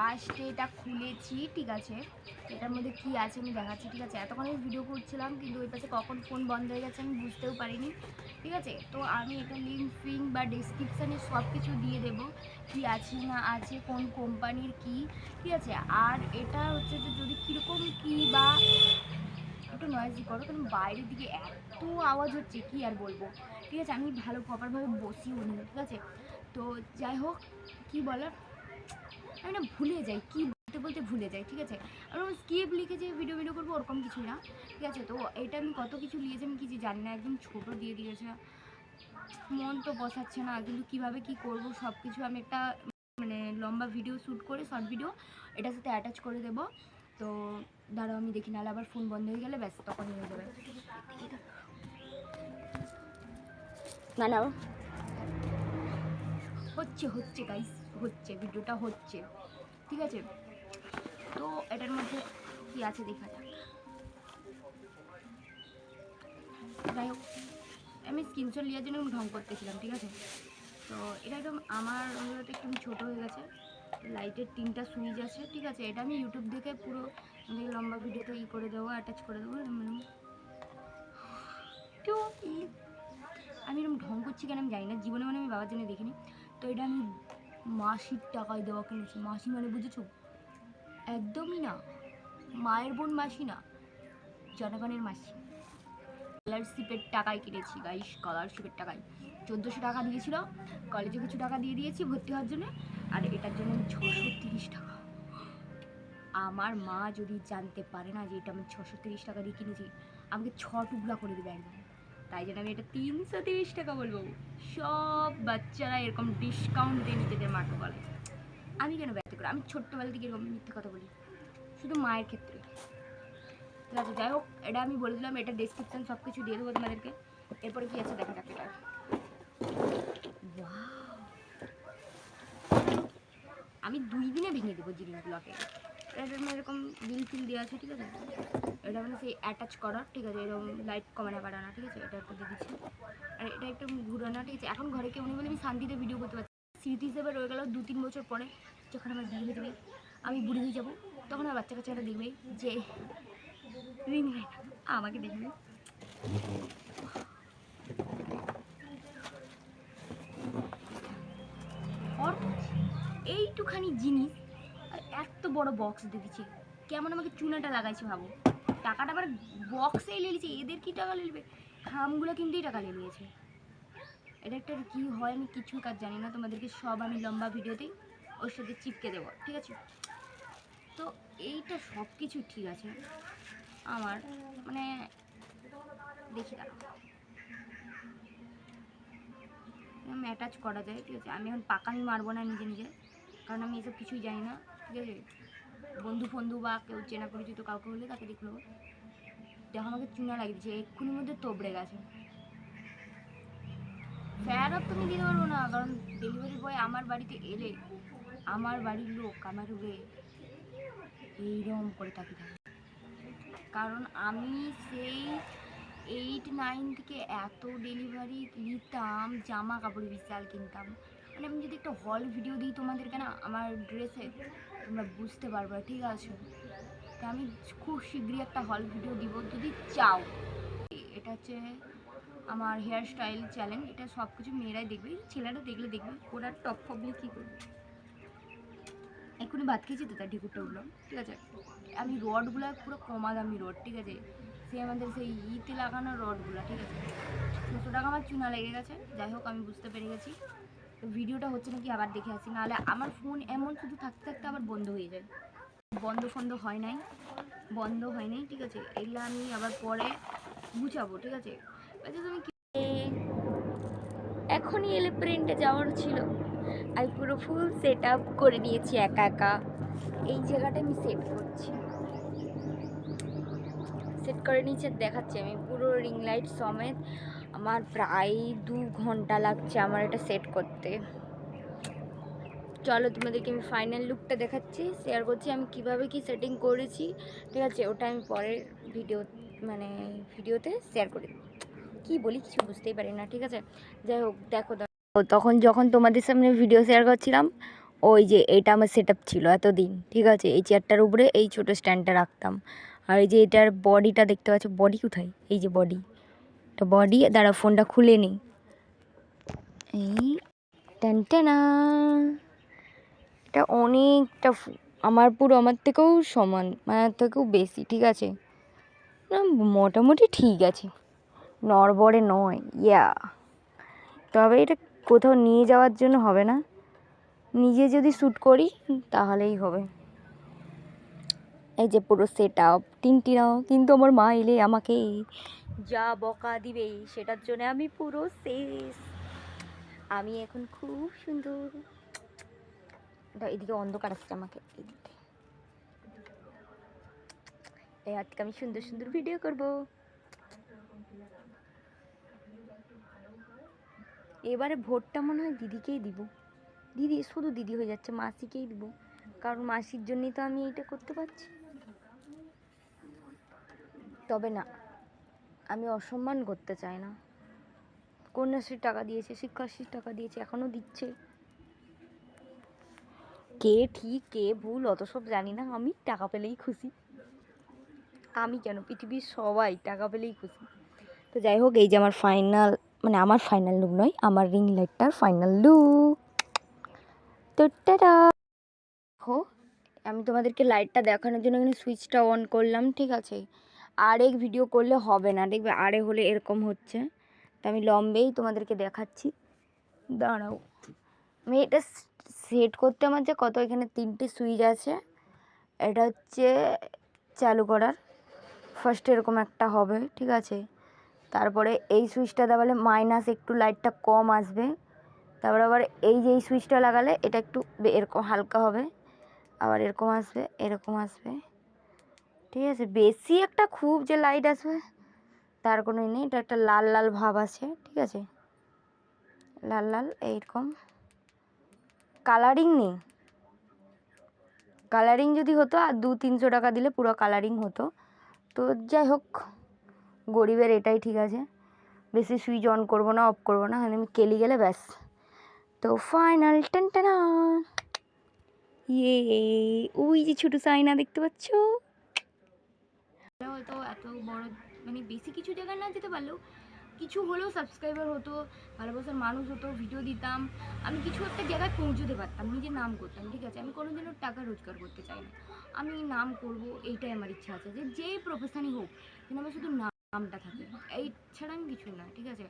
ফার্স্টে এটা খুলেছি, ঠিক আছে? এটার মধ্যে কি আছে আমি দেখাচ্ছি, ঠিক আছে? এতক্ষণ আমি ভিডিও করছিলাম, কিন্তু ওই পাশে কখন ফোন বন্ধ হয়ে গেছে আমি বুঝতেও পারিনি, ঠিক আছে? তো আমি এটা লিঙ্ক ফিঙ্ক বা ডিসক্রিপশানে সব কিছু দিয়ে দেবো, কি আছে না আছে, কোন কোম্পানির কি, ঠিক আছে? আর এটা হচ্ছে যে যদি কীরকম কী বা একটু নয়েজি করো, কারণ বাইরের দিকে এত আওয়াজ হচ্ছে, কি আর বলব? ঠিক আছে? আমি ভালো প্রপারভাবে বসিও নি, ঠিক আছে? তো যাই হোক, কি বলার? আমি না ভুলে যাই, কি বলতে বলতে ভুলে যাই, ঠিক আছে? আর স্কিপ লিখে যে ভিডিও ভিডিও করব, ওরকম কিছু না, ঠিক আছে? তো এটা আমি কত কিছু লিখেছি আমি কিছু জানি না, একদম ছোটো দিয়ে দিয়েছে। মন তো বসাচ্ছে না, কিন্তু কীভাবে কি করব সব কিছু আমি একটা মানে লম্বা ভিডিও শ্যুট করে শর্ট ভিডিও এটার সাথে অ্যাটাচ করে দেবো। তো দাঁড়াও, আমি দেখি, নাহলে আবার ফোন বন্ধ হয়ে গেলে ব্যাস, তখন হয়ে যাবে। না হচ্ছে হচ্ছে গাইস ভিডিওটা হচ্ছে। ঠিক আছে? তো এটার মধ্যে কি আছে দেখা যাক যাই হোক, আমি স্ক্রিনশট নেওয়ার জন্য ঢং করতেছিলাম, ঠিক আছে? তো এটা একদম আমার হয়তো একটু ছোটো হয়ে গেছে। লাইটের তিনটা সুইচ আছে, ঠিক আছে? এটা আমি ইউটিউব দেখে পুরো লম্বা ভিডিওতে ই করে দেবো অ্যাটাচ করে দেবো। তো আমি এরকম ঢং করছি কেন আমি জানি না, জীবনে মানে আমি বাবার জন্য দেখিনি। তো এটা আমি মাসির টাকায় দেওয়া কিনেছি। মাসি মানে বুঝেছ? একদমই না। মায়ের বোন মাসি না, জনগণের মাসি। স্কলারশিপের টাকায় কিনেছি গাইস স্কলারশিপের টাকায়। চোদ্দোশো টাকা দিয়েছিল কলেজে কিছু টাকা দিয়ে দিয়েছি ভর্তি হওয়ার জন্য, আর এটার জন্য আমি ছশো তিরিশ টাকা। আমার মা যদি জানতে পারে না যে এটা আমি ছশো তিরিশ টাকা দিয়ে কিনেছি, আমাকে ছ টুকরা করে দেবে একদম। তাই জন্য আমি এটা তিনশো তিরিশ টাকা বলব। সব বাচ্চারা এরকম ডিসকাউন্ট দিয়ে নিজেদের মাকে বলে। আমি কেন ব্যর্থ করি আমি ছোট্টবেলা থেকে এরকম মিথ্যে কথা বলি। শুধু মায়ের ক্ষেত্রে। ঠিক আছে, যাই হোক, এটা আমি বলে দিলাম, এটা ডিসক্রিপশান সব কিছু দিয়ে দেবো তোমাদেরকে। এরপরে কি আছে দেখা যাক এটা! আমি দুই দিনে ভেঙে দেবো জিনিসগুলোকে মধ্যে এরকম বিল ফিল দেওয়া আছে, ঠিক আছে? এটা মানে সেই অ্যাটাচ করার ঠিক আছে? এরকম লাইট কমানো বাড়ানো, ঠিক আছে? এটা একটা দিয়ে আর এটা একটা ঘুরানো, ঠিক আছে? এখন ঘরে কেউ নেই বলে আমি শান্তিতে ভিডিও করতে পারছি স্মৃতি হিসেবে রয়ে গেল দু তিন বছর পরে যখন আমার বিয়ে হয়ে আমি বুড়ি হয়ে যাব, তখন আমার বাচ্চা কাচ্চারা দেখবে যে রিং আমাকে দেখবে। এইটুখানি জিনিস এত বড় বক্স দিয়ে দিচ্ছে কেমন আমাকে চুনাটা লাগাইছে ভাবো। টাকাটা আবার বক্সেই লেলিছে এদের কি টাকা লেলবে খামগুলো কিনতেই টাকা লেলিয়েছে এটা একটা কী হয় আমি কিছু কাজ জানি না, তোমাদেরকে সব আমি লম্বা ভিডিওতেই ওর সাথে চিপকে দেবো, ঠিক আছে? তো এইটা সব কিছু ঠিক আছে। আমার মানে দেখি আমি অ্যাটাচ করা যায়, ঠিক আছে? আমি এখন পাকামি মারবো না নিজে নিজে, কারণ আমি এসব কিছুই জানি না। ঠিক বন্ধু ফন্ধু বা কেউ চেনা পরিচিত কাউকে হলে তাকে দেখল। দেখো আমাকে চুনা লাগিয়ে দিচ্ছে এক্ষুনির মধ্যে তোবড়ে গেছে। ফেয়ার আপ তুমি দিতে পারব না, কারণ ডেলিভারি বয় আমার বাড়িতে এলে, আমার বাড়ির লোক আমার উপরে এইরকম করে তাকিয়ে থাকে কারণ আমি সেই এইট নাইন থেকে এত ডেলিভারি নিতাম, জামা কাপড় বিশাল কিনতাম। মানে আমি যদি একটা হল ভিডিও দিই তোমাদেরকে না আমার ড্রেসে তোমরা বুঝতে পারবে, ঠিক আছে? তা আমি খুব শীঘ্রই একটা হল ভিডিও দিব, যদি চাও। এটা হচ্ছে আমার হেয়ার স্টাইল চ্যালেঞ্জ এটা সব কিছু মেয়েরাই দেখবে, ছেলেরা দেখলে দেখবে, ওরা টপ পাবলিক কী করবে? এক্ষুনি ভাত খেয়েছি তো তার ঢেকুরটা উঠল, ঠিক আছে? আমি রডগুলো পুরো কমা দামি রড, ঠিক আছে? সে আমাদের সেই ইতে লাগানো রডগুলো, ঠিক আছে? ছশো টাকা আমার চুনা লেগে গেছে, যাই হোক, আমি বুঝতে পেরে গেছি। ভিডিওটা হচ্ছে নাকি আবার দেখে আসি। নাহলে আমার ফোন এমন শুধু থাকতে থাকতে আবার বন্ধ হয়ে যায়। বন্ধ ফন্ধ হয় নাই। বন্ধ হয় নাই, ঠিক আছে? এগুলো আমি আবার পরে গুছাবো, ঠিক আছে? আচ্ছা তুমি এখনই এলে প্রিন্টে যাওয়ার ছিল। আমি পুরো ফুল সেট আপ করে নিয়েছি একা একা। এই জায়গাটা আমি সেট করছি। সেট করে নিচে দেখাচ্ছি। আমি পুরো রিং লাইট সমেত আমার প্রায় দু ঘণ্টা লাগছে আমার এটা সেট করতে। চলো তোমাদেরকে আমি ফাইনাল লুকটা দেখাচ্ছি শেয়ার করছি আমি কীভাবে কি সেটিং করেছি। ঠিক আছে, ওটা আমি পরের ভিডিও মানে ভিডিওতে শেয়ার করে কী বলি, কিছু বুঝতেই পারি না, ঠিক আছে? যাই হোক, দেখো দেখো। তখন যখন তোমাদের সামনে ভিডিও শেয়ার করছিলাম, ওই যে এটা আমার সেট ছিল এতদিন, ঠিক আছে? এই চেয়ারটার উপরে এই ছোটো স্ট্যান্ডটা রাখতাম। আর এই যে এটার বডিটা দেখতে পাচ্ছ বডি কোথায়? এই যে বডি তো বডি দাঁড়া ফোনটা খুলে নেই। এই টেনটেনা এটা অনেকটা আমার পুরো, আমার থেকেও সমান মানে আমার থেকেও বেশি, ঠিক আছে? না, মোটামুটি ঠিক আছে। নড়বড়ে নয় ইয়া তবে এটা কোথাও নিয়ে যাওয়ার জন্য হবে না। নিজে যদি শ্যুট করি, তাহলেই হবে। এই যে পুরো সেট আপ টিনটিনাও কিন্তু আমার মা এলে আমাকে যা বকা দিবে, সেটার জন্য আমি পুরো শেষ। আমি এখন খুব সুন্দর। এদিকে অন্ধকার আসছে আমাকে, এদিকে। এই আজকে আমি সুন্দর সুন্দর ভিডিও করব। এবারে ভোটটা মনে হয় দিদিকেই দিব। দিদি, শুধু দিদি হয়ে যাচ্ছে, মাসিকেই দিব। কারণ মাসির জন্যই তো আমি এইটা করতে পারছি। তবে না, আমি অসম্মান করতে চাই না। কন্যাশ্রীর টাকা দিয়েছে, শিক্ষাশ্রীর টাকা দিয়েছে এখনও দিচ্ছে। কে ঠিক, কে ভুল, অত সব জানি না, আমি টাকা পেলেই খুশি। আমি কেন? পৃথিবীর সবাই টাকা পেলেই খুশি। তো যাই হোক, এই যে আমার ফাইনাল মানে আমার ফাইনাল লুক নয়, আমার রিং লাইটটার ফাইনাল লুক তো দেখো, আমি তোমাদেরকে লাইটটা দেখানোর জন্য এখানে সুইচটা অন করলাম, ঠিক আছে? আরেক ভিডিও করলে হবে না। দেখবে আরে হলে এরকম হচ্ছে। তা আমি লম্বেই তোমাদেরকে দেখাচ্ছি। দাঁড়াও। আমি এটা সেট করতে আমার যে কত, এখানে তিনটে সুইচ আছে। এটা হচ্ছে চালু করার। ফার্স্ট এরকম একটা হবে, ঠিক আছে? তারপরে এই সুইচটা দাবালে মাইনাস একটু লাইটটা কম আসবে। তারপরে আবার এই যে এই সুইচটা লাগালে এটা একটু এরকম হালকা হবে। আবার এরকম আসবে এরকম আসবে। ঠিক আছে? বেশি একটা খুব যে লাইট আসবে, তার কোনো নেই। এটা একটা লাল লাল ভাব আছে, ঠিক আছে? লাল লাল, এইরকম। কালারিং নেই। কালারিং যদি হতো, আর দু তিনশো টাকা দিলে পুরো কালারিং হতো। তো যাই হোক, গরিবের এটাই ঠিক আছে। বেশি সুইচ অন করব না অফ করব না আমি কেলি গেলে ব্যাস। তো ফাইনাল টেন, টেনা ইয়ে ওই যে ছোটো সাইনা দেখতে পাচ্ছ? হয়তো এত বড় মানে বেশি কিছু জায়গায় না যেতে পারলেও কিছু হলেও সাবস্ক্রাইবার হতো, ভালোবাসার মানুষ হতো ভিডিও দিতাম। আমি কিছু একটা জায়গায় পৌঁছতে পারতাম, নিজের নাম করতাম, ঠিক আছে? আমি কোনো কোনোদিনও টাকা রোজগার করতে চাই না। আমি নাম করব, এইটাই আমার ইচ্ছা আছে যে যেই প্রফেশনই হোক কিন্তু আমার শুধু নামটা থাকে। এই ছাড়া আমি কিছু না, ঠিক আছে?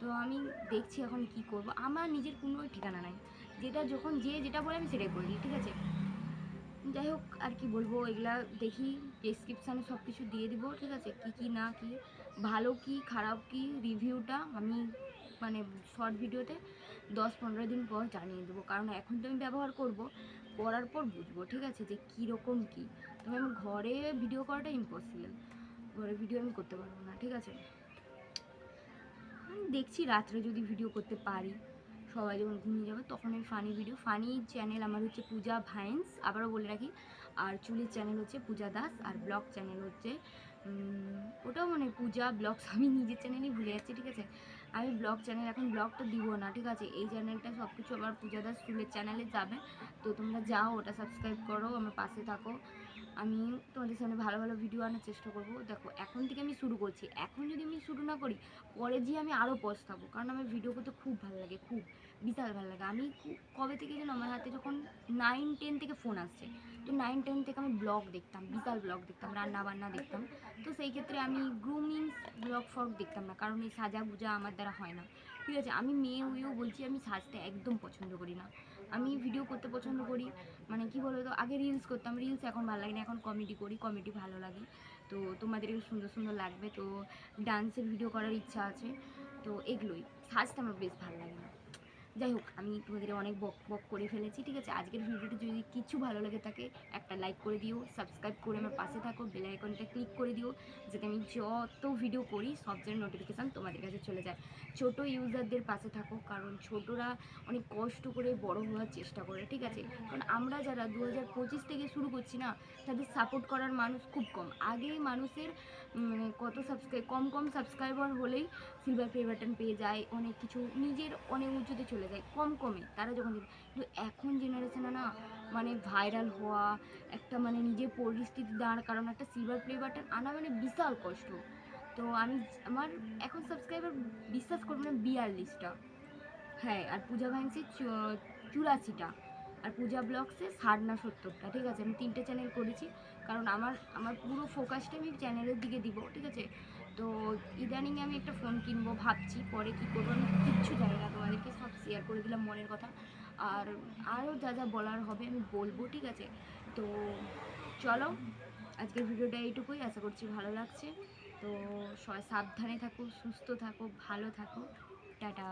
তো আমি দেখছি এখন কি করব। আমার নিজের কোনো ঠিকানা নাই। যেটা যখন যে যেটা বলে আমি সেটাই করি ঠিক আছে? যাই হোক, আর কি বলব, এগুলা দেখি ডেসক্রিপশানে সব কিছু দিয়ে দিব, ঠিক আছে? কি কি না কি, ভালো কি, খারাপ কি রিভিউটা আমি মানে শর্ট ভিডিওতে দশ পনেরো দিন পর জানিয়ে দেবো। কারণ এখন তো আমি ব্যবহার করব, করার পর বুঝব, ঠিক আছে? যে কীরকম কী? তবে আমি ঘরে ভিডিও করাটা ইম্পসিবল ঘরে ভিডিও আমি করতে পারব না, ঠিক আছে? আমি দেখছি রাত্রে যদি ভিডিও করতে পারি। সবাই যখন ঘুমিয়ে যাবে, তখন আমি ফানি ভিডিও ফানি চ্যানেল আমার হচ্ছে পূজা ভাইন্স, আবারও বলে রাখি। আর চুলির চ্যানেল হচ্ছে পূজা দাস, আর ব্লগ চ্যানেল হচ্ছে ওটাও মানে পূজা ব্লগস আমি নিজের চ্যানেলই ভুলে যাচ্ছি, ঠিক আছে? আমি ব্লগ চ্যানেল এখন ব্লগটা দিব না, ঠিক আছে? এই চ্যানেলটা সব কিছু আমার পূজা দাস চুলের চ্যানেলে যাবে। তো তোমরা যাও, ওটা সাবস্ক্রাইব করো, আমার পাশে থাকো। আমি তোমাদের সামনে ভালো ভালো ভিডিও আনার চেষ্টা করব। দেখো, এখন থেকে আমি শুরু করছি। এখন যদি আমি শুরু না করি, পরে গিয়ে আমি আরও পস্তাবো। কারণ আমার ভিডিও করতে খুব ভালো লাগে, খুব, বিশাল ভালো লাগে। আমি কবে থেকে যেন আমার হাতে যখন নাইন টেন থেকে ফোন আসছে, তো নাইন টেন থেকে আমি ব্লগ দেখতাম, বিশাল ব্লগ দেখতাম রান্না বান্না দেখতাম। তো সেই ক্ষেত্রে আমি গ্রুমিং ব্লগ ফগ দেখতাম না, কারণ এই সাজা গুজা আমার দ্বারা হয় না। ঠিক আছে, আমি মেয়ে হয়েও বলছি, আমি সাজতে একদম পছন্দ করি না। আমি ভিডিও করতে পছন্দ করি। মানে কি বলতো, আগে রিলস করতাম রিলস এখন ভালো লাগে না, এখন কমেডি করি কমেডি ভালো লাগে। তো তোমাদেরও সুন্দর সুন্দর লাগবে, তো ডান্সের ভিডিও করার ইচ্ছা আছে। তো এগুলোই সাজটা আমার বেশ ভালো লাগে। না যাই হোক, আমি তোমাদের অনেক বক বক করে ফেলেছি, ঠিক আছে? আজকের ভিডিওটা যদি কিছু ভালো লাগে থাকে, একটা লাইক করে দিও সাবস্ক্রাইব করে আমার পাশে থাকো বেল আইকনটা ক্লিক করে দিও, যাতে আমি যত ভিডিও করি, সব যেন নোটিফিকেশান তোমাদের কাছে চলে যায়। ছোট ইউজারদের পাশে থাকো, কারণ ছোটরা অনেক কষ্ট করে বড় হওয়ার চেষ্টা করে, ঠিক আছে? কারণ আমরা যারা দু হাজার পঁচিশ থেকে শুরু করছি না, তাদের সাপোর্ট করার মানুষ খুব কম। আগে মানুষের মানে কত সাবস্ক্রাইব কম কম সাবস্ক্রাইবার হলেই সিলভার প্লে বাটন পেয়ে যায়, অনেক কিছু নিজের অনেক উঁচুতে চলে যায়, কম কমে। তারা যখন। কিন্তু এখন জেনারেশনে না মানে ভাইরাল হওয়া, একটা মানে নিজের পরিস্থিতি দাঁড় কারণ একটা সিলভার প্লে বাটন আনা মানে বিশাল কষ্ট। তো আমি, আমার এখন সাবস্ক্রাইবার বিশ্বাস করব না বিয়াল্লিশটা। হ্যাঁ আর পূজা ভাইন্সে চুরাশিটা। আর পূজা ব্লগসে ষাট না সত্তরটা, ঠিক আছে? আমি তিনটে চ্যানেল করেছি, কারণ আমার আমার পুরো ফোকাসটা আমি চ্যানেলের দিকে দিব, ঠিক আছে? ইদানিং আমি একটা ফোন কিনবো ভাবছি, পরে কী করব আমি কিচ্ছু জানি না, তোমাদেরকে সব শেয়ার করে দিলাম মনের কথা। আর আরও যা যা বলার হবে আমি বলব, ঠিক আছে? তো চলো, আজকের ভিডিওটা এইটুকুই, আশা করছি ভালো লাগছে। তো সবাই সাবধানে থাকো, সুস্থ থাকো, ভালো থাকো। টাটা।